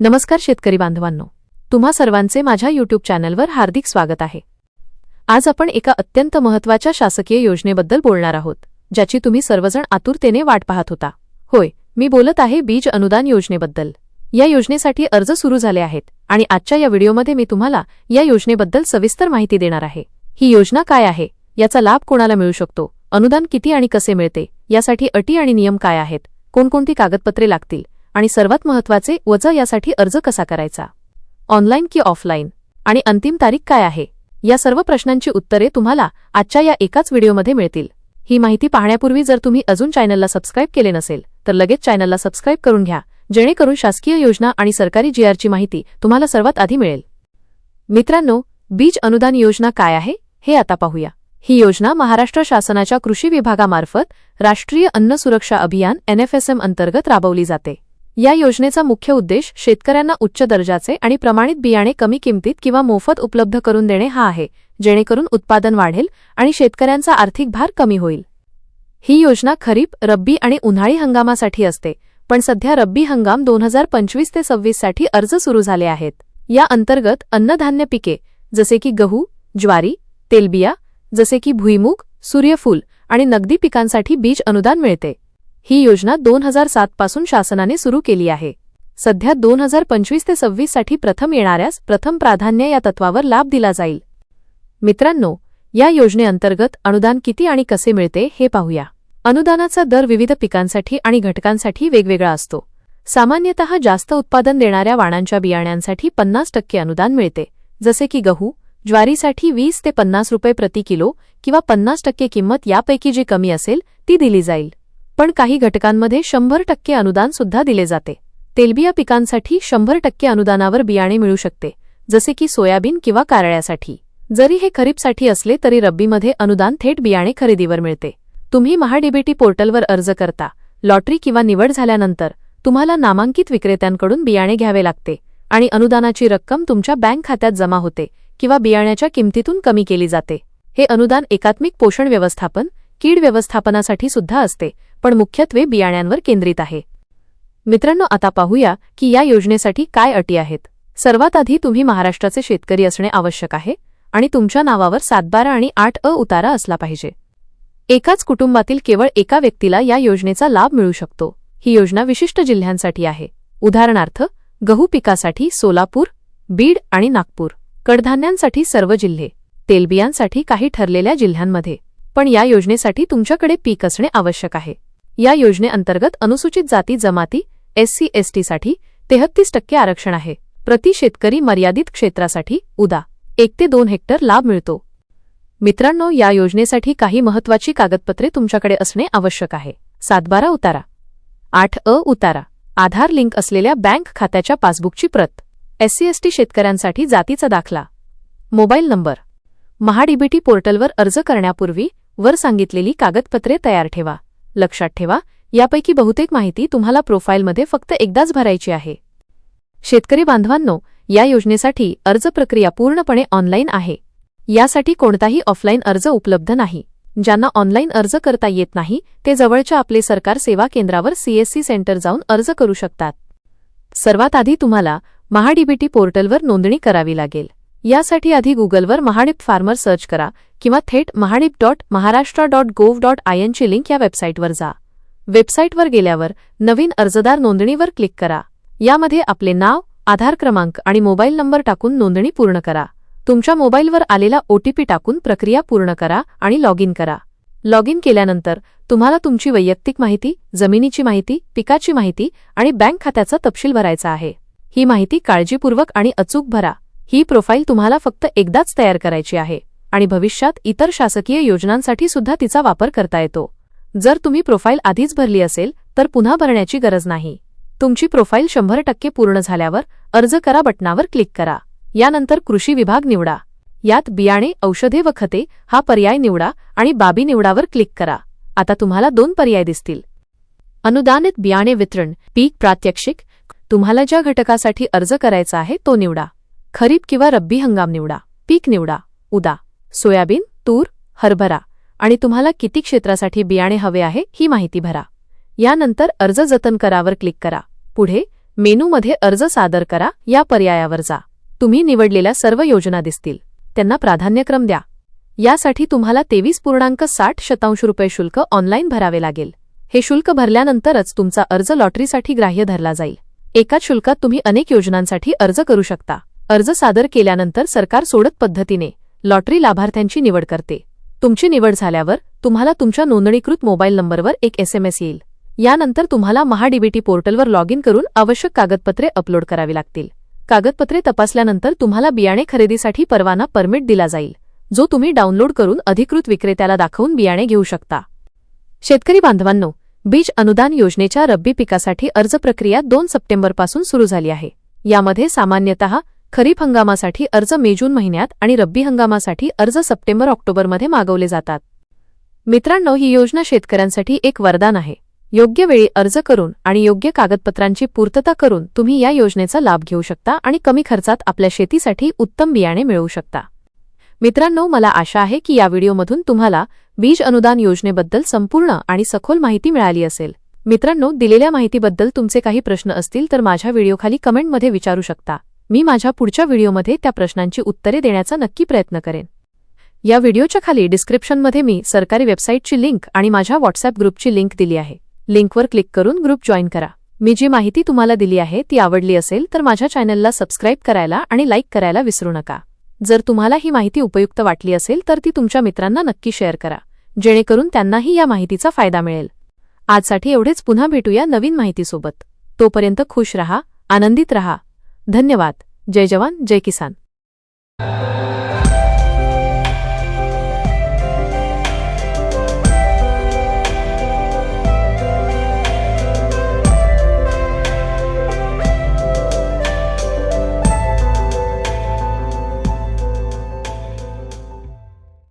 नमस्कार शेतकरी बांधवांनो. तुम्हा सर्वांचे माझ्या यूट्यूब चॅनलवर हार्दिक स्वागत आहे. आज आपण एका अत्यंत महत्त्वाच्या शासकीय योजनेबद्दल बोलणार आहोत ज्याची तुम्ही सर्वजण आतुरतेने वाट पाहत होता. होय मी बोलत आहे बीज अनुदान योजनेबद्दल. या योजनेसाठी अर्ज सुरू झाले आहेत आणि आजच्या या व्हिडिओमध्ये मी तुम्हाला या योजनेबद्दल सविस्तर माहिती देणार आहे. ही योजना काय आहे? याचा लाभ कोणाला मिळू शकतो? अनुदान किती आणि कसे मिळते? यासाठी अटी आणि नियम काय आहेत? कोणकोणती कागदपत्रे लागतील? आणि सर्वात महत्त्वाचे वज यासाठी अर्ज कसा करायचा? ऑनलाईन की ऑफलाईन? आणि अंतिम तारीख काय आहे? या सर्व प्रश्नांची उत्तरे तुम्हाला आजच्या या एकाच व्हिडिओमध्ये मिळतील. ही माहिती पाहण्यापूर्वी जर तुम्ही अजून चॅनलला सबस्क्राईब केले नसेल तर लगेच चॅनलला सबस्क्राईब करून घ्या जेणेकरून शासकीय योजना आणि सरकारी जीआरची माहिती तुम्हाला सर्वात आधी मिळेल. मित्रांनो बीज अनुदान योजना काय आहे? हे आता पाहूया. ही योजना महाराष्ट्र शासनाच्या कृषी विभागामार्फत राष्ट्रीय अन्न सुरक्षा अभियान एनएफएसएम अंतर्गत राबवली जाते. या योजनेचा मुख्य उद्देश शेतकऱ्यांना उच्च दर्जाचे आणि प्रमाणित बियाणे कमी किमतीत किंवा मोफत उपलब्ध करून देणे हा आहे जेणेकरून उत्पादन वाढेल आणि शेतकऱ्यांचा आर्थिक भार कमी होईल. ही योजना खरीप रब्बी आणि उन्हाळी हंगामासाठी असते पण सध्या रब्बी हंगाम दोन हजार पंचवीस ते सव्वीससाठी अर्ज सुरू झाले आहेत. या अंतर्गत अन्नधान्य पिके जसे की गहू ज्वारी तेलबिया जसे की भुईमूग सूर्यफूल आणि नगदी पिकांसाठी बीज अनुदान मिळते. ही योजना दोन हजार सात पासून शासनाने सुरू केली आहे. सध्या दोन हजार पंचवीस ते सव्वीससाठी प्रथम येणाऱ्यास प्रथम प्राधान्य या तत्वावर लाभ दिला जाईल. मित्रांनो या योजनेअंतर्गत अनुदान किती आणि कसे मिळते हे पाहूया. अनुदानाचा दर विविध पिकांसाठी आणि घटकांसाठी वेगवेगळा असतो. सामान्यतः जास्त उत्पादन देणाऱ्या वाणांच्या बियाण्यांसाठी पन्नास टक्के अनुदान मिळते जसे की गहू ज्वारीसाठी वीस ते पन्नास रुपये प्रति किलो किंवा पन्नास टक्के किंमत यापैकी जी कमी असेल ती दिली जाईल. पण काही घटकांमध्ये शंभर टक्के अनुदान सुद्धा दिले जाते. तेलबिया पिकांसाठी शंभर टक्के अनुदानावर बियाणे मिळू शकते जसे की सोयाबीन किंवा कारळ्यासाठी. जरी हे खरीपसाठी असले तरी रब्बीमध्ये अनुदान थेट बियाणे खरेदीवर मिळते. तुम्ही महाडीबीटी पोर्टलवर अर्ज करता लॉटरी किंवा निवड झाल्यानंतर तुम्हाला नामांकित विक्रेत्यांकडून बियाणे घ्यावे लागते आणि अनुदानाची रक्कम तुमच्या बँक खात्यात जमा होते किंवा बियाण्याच्या किमतीतून कमी केली जाते. हे अनुदान एकात्मिक पोषण व्यवस्थापन कीड व्यवस्थापनासाठी सुद्धा असते पण मुख्यत्वे बियाण्यांवर केंद्रित आहे. मित्रांनो आता पाहूया की या योजनेसाठी काय अटी आहेत. सर्वात आधी तुम्ही महाराष्ट्राचे शेतकरी असणे आवश्यक आहे आणि तुमच्या नावावर सातबारा आणि आठ अ उतारा असला पाहिजे. एकाच कुटुंबातील केवळ एका व्यक्तीला या योजनेचा लाभ मिळू शकतो. ही योजना विशिष्ट जिल्ह्यांसाठी आहे. उदाहरणार्थ गहू पिकासाठी सोलापूर बीड आणि नागपूर. कडधान्यांसाठी सर्व जिल्हे तेलबियांसाठी काही ठरलेल्या जिल्ह्यांमध्ये. पण या योजनेसाठी तुमच्याकडे पीक असणे आवश्यक आहे. या योजनेअंतर्गत अनुसूचित जाती जमाती एससी एसटीसाठी तेहत्तीस टक्के आरक्षण आहे. प्रति शेतकरी मर्यादित क्षेत्रासाठी उदा. एक ते दोन हेक्टर लाभ मिळतो. मित्रांनो या योजनेसाठी काही महत्त्वाची कागदपत्रे तुमच्याकडे असणे आवश्यक आहे. सातबारा उतारा. आठ अ उतारा. आधार लिंक असलेल्या बँक खात्याच्या पासबुकची प्रत. एससीएसटी शेतकऱ्यांसाठी जातीचा दाखला. Mobile number. महाडीबीटी पोर्टलवर अर्ज करण्यापूर्वी वर सांगितलेली कागदपत्रे तयार ठेवा. लक्षात ठेवा यापैकी बहुतेक माहिती तुम्हाला प्रोफाईलमध्ये फक्त एकदाच भरायची आहे. शेतकरी बांधवांनो या योजनेसाठी अर्ज प्रक्रिया पूर्णपणे ऑनलाईन आहे. यासाठी कोणताही ऑफलाईन अर्ज उपलब्ध नाही. ज्यांना ऑनलाईन अर्ज करता येत नाही ते जवळच्या आपले सरकार सेवा केंद्रावर सीएससी सेंटर जाऊन अर्ज करू शकतात. सर्वात आधी तुम्हाला महाडीबीटी पोर्टलवर नोंदणी करावी लागेल. यासाठी आधी गुगलवर महाडीप फार्मर सर्च करा किंवा थेट MahaDBT dot Maharashtra dot gov dot I एनची link या वेबसाईटवर जा. वेबसाईटवर गेल्यावर नवीन अर्जदार नोंदणीवर क्लिक करा. यामध्ये आपले नाव आधार क्रमांक आणि मोबाईल नंबर टाकून नोंदणी पूर्ण करा. तुमच्या मोबाईलवर आलेला ओटीपी टाकून प्रक्रिया पूर्ण करा आणि लॉग इन करा. लॉग इन केल्यानंतर तुम्हाला तुमची वैयक्तिक माहिती जमिनीची माहिती पिकाची माहिती आणि बँक खात्याचा तपशील भरायचा आहे. ही माहिती काळजीपूर्वक आणि अचूक भरा. ही प्रोफाईल तुम्हाला फक्त एकदाच तयार करायची आहे आणि भविष्यात इतर शासकीय योजनांसाठी सुद्धा तिचा वापर करता येतो. जर तुम्ही प्रोफाईल आधीच भरली असेल तर पुन्हा भरण्याची गरज नाही. तुमची प्रोफाईल शंभर टक्के पूर्ण झाल्यावर अर्ज करा बटनावर क्लिक करा. यानंतर कृषी विभाग निवडा. यात बियाणे औषधे व खते हा पर्याय निवडा आणि बाबी निवडावर क्लिक करा. आता तुम्हाला दोन पर्याय दिसतील. अनुदानित बियाणे वितरण पीक प्रात्यक्षिक तुम्हाला ज्या घटकासाठी अर्ज करायचा आहे तो निवडा. खरीप किंवा रब्बी हंगाम निवडा. पीक निवडा. उदा. सोयाबीन तूर हरभरा. आणि तुम्हाला किती क्षेत्रासाठी बियाणे हवे आहे ही माहिती भरा. यानंतर अर्ज जतन करावर क्लिक करा. पुढे मेनूमध्ये अर्ज सादर करा. या पर्यायावर जा. तुम्ही निवडलेल्या सर्व योजना दिसतील. त्यांना प्राधान्यक्रम द्या. यासाठी तुम्हाला तेवीस पूर्णांक साठ शतांश रुपये शुल्क ऑनलाईन भरावे लागेल. हे शुल्क भरल्यानंतरच तुमचा अर्ज लॉटरीसाठी ग्राह्य धरला जाईल. एकाच शुल्कात तुम्ही अनेक योजनांसाठी अर्ज करू शकता. अर्ज सादर केल्यानंतर सरकार सोडत पद्धतीने लॉटरी लाभार्थ्यांची निवड करते. तुमची निवड झाल्यावर तुम्हाला तुमच्या नोंदणीकृत मोबाईल नंबरवर एक एसएमएस येईल. यानंतर तुम्हाला महाडीबीटी पोर्टलवर लॉग इन करून आवश्यक कागदपत्रे अपलोड करावी लागतील. कागदपत्रे तपासल्यानंतर तुम्हाला बियाणे खरेदीसाठी परवाना परमिट दिला जाईल जो तुम्ही डाउनलोड करून अधिकृत विक्रेत्याला दाखवून बियाणे घेऊ शकता. शेतकरी बांधवांनो बीज अनुदान योजनेच्या रब्बी पिकासाठी अर्ज प्रक्रिया दोन सप्टेंबरपासून सुरू झाली आहे. यामध्ये सामान्यतः खरीप हंगामासाठी अर्ज मे जून महिन्यात आणि रब्बी हंगामासाठी अर्ज सप्टेंबर ऑक्टोबरमध्ये मागवले जातात. मित्रांनो ही योजना शेतकऱ्यांसाठी एक वरदान आहे. योग्य वेळी अर्ज करून आणि योग्य कागदपत्रांची पूर्तता करून तुम्ही या योजनेचा लाभ घेऊ शकता आणि कमी खर्चात आपल्या शेतीसाठी उत्तम बियाणे मिळवू शकता. मित्रांनो मला आशा आहे की या व्हिडिओमधून तुम्हाला बीज अनुदान योजनेबद्दल संपूर्ण आणि सखोल माहिती मिळाली असेल. मित्रांनो दिलेल्या माहितीबद्दल तुमचे काही प्रश्न असतील तर माझ्या व्हिडिओखाली कमेंटमध्ये विचारू शकता. मी माझ्या पुढच्या व्हिडिओमध्ये त्या प्रश्नांची उत्तरे देण्याचा नक्की प्रयत्न करेन. या व्हिडिओच्या खाली डिस्क्रिप्शनमध्ये मी सरकारी वेबसाईटची लिंक आणि माझ्या व्हॉट्सअप ग्रुपची लिंक दिली आहे. लिंकवर क्लिक करून ग्रुप जॉईन करा. मी जी माहिती तुम्हाला दिली आहे ती आवडली असेल तर माझ्या चॅनलला सबस्क्राईब करायला आणि लाईक करायला विसरू नका. जर तुम्हाला ही माहिती उपयुक्त वाटली असेल तर ती तुमच्या मित्रांना नक्की शेअर करा. जेणेकरून त्यांनाही या माहितीचा फायदा मिळेल. आजसाठी एवढेच. पुन्हा भेटूया नवीन माहितीसोबत. तोपर्यंत खुश रहा आनंदित रहा. धन्यवाद. जय जवान जय किसान.